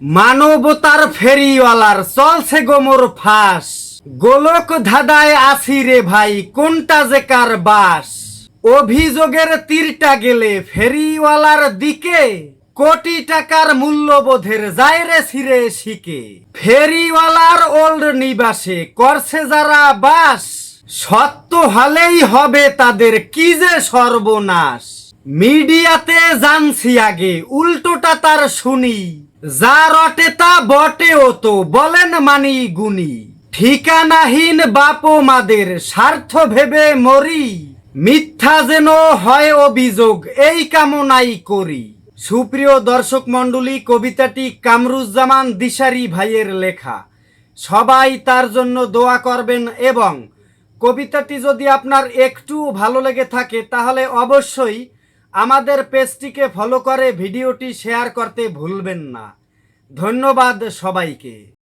মানবতার ফেরিওয়ালার চলছে গোমর ফাঁস। গোলক ধাঁধায় আসি রে ভাই, কোনটা যে কার বাস? অভিযোগের তীরটা গেলে ফেরিওয়ালার দিকে। কোটি টাকার মূল্যবোধের যায় রে সিরে শিকে ফেরিওয়ালার ওল্ড নিবাসে করছে যারা বাস। সত্য হলেই হবে তাদের কি যে সর্বনাশ। মিডিয়াতে জানছি আগে উল্টোটা তার শুনি। যা রটে তা বটেও তো, বলেন মানি গুনি ঠিকানাহীন বাপো মাদের স্বার্থ ভেবে মরি। মিথ্যা যেন হয় অভিযোগ, এই কামনাই করি। সুপ্রিয় দর্শক মণ্ডলী, কবিতাটি কামরুজ্জামান দিশারি ভাইয়ের লেখা। সবাই তার জন্য দোয়া করবেন এবং কবিতাটি যদি আপনার একটু ভালো লেগে থাকে, তাহলে অবশ্যই আমাদের পেজটিকে ফলো করে ভিডিওটি শেয়ার করতে ভুলবেন না। ধন্যবাদ সবাইকে।